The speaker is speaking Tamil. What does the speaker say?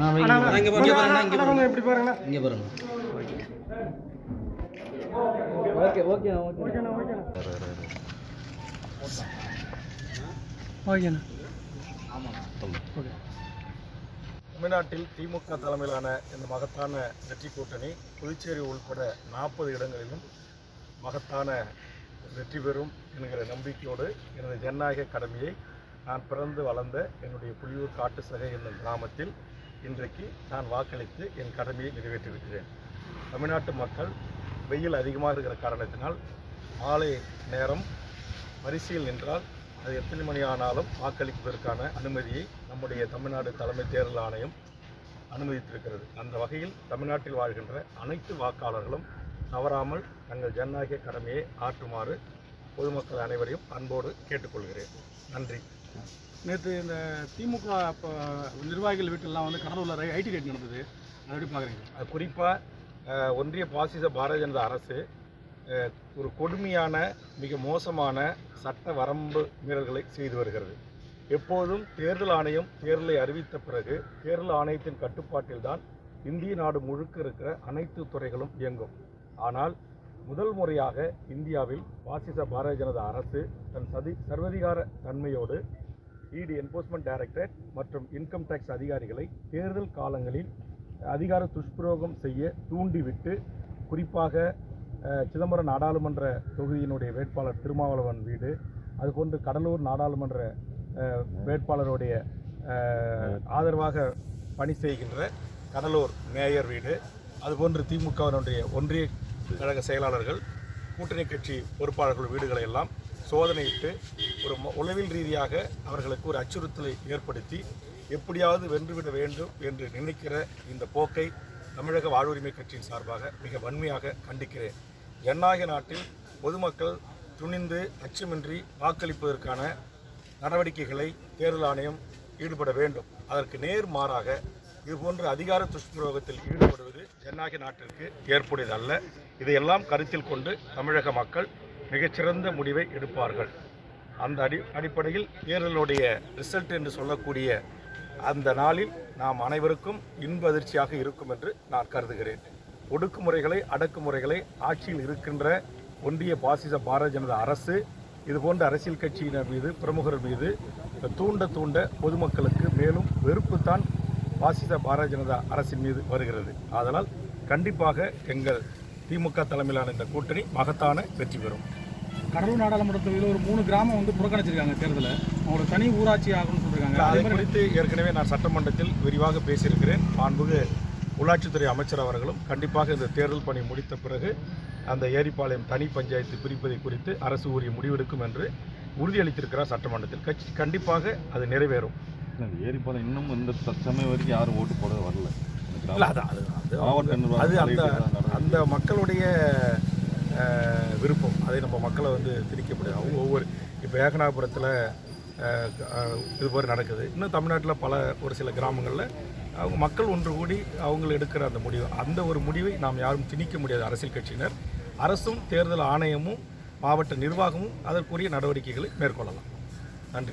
பாருங்கண்ணா இங்கே பாருங்க ஓகே ஓகே ஓகேண்ணா ஓகேண்ணா. ஓகேண்ணா ஓகே. தமிழ்நாட்டில் திமுக தலைமையிலான இந்த மகத்தான வெற்றி கூட்டணி புதுச்சேரி உள்பட நாற்பது இடங்களிலும் மகத்தான வெற்றி பெறும் என்கிற நம்பிக்கையோடு எனது ஜனநாயக கடமையை நான் பிறந்து வளர்ந்த என்னுடைய புலியூர் காட்டு சகை என்னும் கிராமத்தில் இன்றைக்கு நான் வாக்களித்து என் கடமையை நிறைவேற்றியிருக்கிறேன் தமிழ்நாட்டு மக்கள் வெயில் அதிகமாக இருக்கிற காரணத்தினால் மாலை நேரம் வரிசையில் நின்றால் அது எத்தனை மணி ஆனாலும் வாக்களிப்பதற்கான அனுமதியை நம்முடைய தமிழ்நாடு தலைமை தேர்தல் ஆணையம் அனுமதித்திருக்கிறது. அந்த வகையில் தமிழ்நாட்டில் வாழ்கின்ற அனைத்து வாக்காளர்களும் தவறாமல் தங்கள் ஜனநாயக கடமையை ஆற்றுமாறு பொதுமக்கள் அனைவரையும் அன்போடு கேட்டுக்கொள்கிறேன். நன்றி. நேற்று இந்த திமுக இப்போ நிர்வாகிகள் வீட்டிலலாம் வந்து கடலூரில் ஐடி ரேட் நடந்தது. அதை எப்படி பார்க்குறீங்க அது குறிப்பாக ஒன்றிய பாசிச பாரதிய ஜனதா அரசு ஒரு கொடுமையான மிக மோசமான சட்ட வரம்பு மீறல்களை செய்து வருகிறது. எப்போதும் தேர்தல் ஆணையம் தேர்தலை அறிவித்த பிறகு தேர்தல் ஆணையத்தின் கட்டுப்பாட்டில்தான் இந்திய நாடு முழுக்க இருக்கிற அனைத்து துறைகளும் இயங்கும். ஆனால் முதல் முறையாக இந்தியாவில் பாசிச பாரதிய ஜனதா அரசு தன் சதி சர்வதிகார தன்மையோடு இடி என்போர்ஸ்மெண்ட் டைரக்டரேட் மற்றும் இன்கம் டேக்ஸ் அதிகாரிகளை தேர்தல் காலங்களில் அதிகார துஷ்பிரயோகம் செய்ய தூண்டிவிட்டு குறிப்பாக சிதம்பரம் நாடாளுமன்ற தொகுதியினுடைய வேட்பாளர் திருமாவளவன் வீடு அதுபோன்று கடலூர் நாடாளுமன்ற வேட்பாளருடைய ஆதரவாக பணி செய்கின்ற கடலூர் மேயர் வீடு அதுபோன்று திமுகவினுடைய ஒன்றிய கழக செயலாளர்கள் கூட்டணி கட்சி பொறுப்பாளர்கள் வீடுகளை எல்லாம் சோதனையிட்டு ஒரு ம- உளவில் ரீதியாக அவர்களுக்கு ஒரு அச்சுறுத்தலை ஏற்படுத்தி எப்படியாவது வென்றுவிட வேண்டும் என்று நினைக்கிற இந்த போக்கை தமிழக வாழ்வுரிமை கட்சியின் சார்பாக மிக வன்மையாக கண்டிக்கிறேன். ஜனநாயக நாட்டில் பொதுமக்கள் துணிந்து அச்சமின்றி வாக்களிப்பதற்கான நடவடிக்கைகளை தேர்தல் ஆணையம் ஈடுபட வேண்டும். அதற்கு நேர் மாறாக இதுபோன்ற அதிகார துஷ்பிரயோகத்தில் ஈடுபடுவது ஜனநாயக நாட்டிற்கு ஏற்புடையதல்ல. இதையெல்லாம் கருத்தில் கொண்டு தமிழக மக்கள் மிகச்சிறந்த முடிவை எடுப்பார்கள். அந்த அடி அடிப்படையில் தேர்தலுடைய ரிசல்ட் என்று சொல்லக்கூடிய அந்த நாளில் நாம் அனைவருக்கும் இன்ப அதிர்ச்சியாக இருக்கும் என்று நான் கருதுகிறேன். ஒடுக்குமுறைகளை அடக்குமுறைகளை ஆட்சியில் இருக்கின்ற ஒன்றிய பாசிச பாரதிய ஜனதா அரசு இதுபோன்ற அரசியல் கட்சியினர் மீது பிரமுகர் மீது தூண்ட தூண்ட பொதுமக்களுக்கு மேலும் வெறுப்புத்தான் பாசிச பாரதிய ஜனதா அரசின் மீது வருகிறது. ஆதலால் கண்டிப்பாக எங்கள் திமுக தலைமையிலான இந்த கூட்டணி மகத்தான வெற்றி பெறும். கடலூர் நாடாளுமன்ற தொகுதியில் ஒரு மூணு கிராமம் வந்து புறக்கணிச்சிருக்காங்க தேர்தலை. அவங்களோட தனி ஊராட்சி ஆகணும்னு சொல்லியிருக்காங்க அதை குறித்து ஏற்கனவே நான் சட்டமன்றத்தில் விரிவாக பேசியிருக்கிறேன். மாண்புகு உள்ளாட்சித்துறை அமைச்சர் அவர்களும் கண்டிப்பாக இந்த தேர்தல் பணி முடித்த பிறகு அந்த ஏரிப்பாளையம் தனி பஞ்சாயத்து பிரிப்பதை குறித்து அரசு உரிய முடிவெடுக்கும் என்று உறுதியளித்திருக்கிறார் சட்டமன்றத்தில். கட்சி கண்டிப்பாக அது நிறைவேறும். இந்த ஏரிப்பாலம் இன்னும் இந்த தற்சமயம் வரைக்கும் யாரும் ஓட்டு போட வரல. இல்லை. அது அது அது அது அந்த. அந்த மக்களுடைய விருப்பம். அதை நம்ம மக்களை வந்து திணிக்க முடியாது. அவங்க ஒவ்வொரு இப்போ ஏகனாபுரத்தில் இது மாதிரி நடக்குது. இன்னும் தமிழ்நாட்டில் பல ஒரு சில கிராமங்களில் அவங்க மக்கள் ஒன்று கூடி அவங்க எடுக்கிற அந்த முடிவு. அந்த ஒரு முடிவை நாம் யாரும் திணிக்க முடியாது. அரசியல் கட்சியினர் அரசும் தேர்தல் ஆணையமும் மாவட்ட நிர்வாகமும் அதற்குரிய நடவடிக்கைகளை மேற்கொள்ளலாம். நன்றி.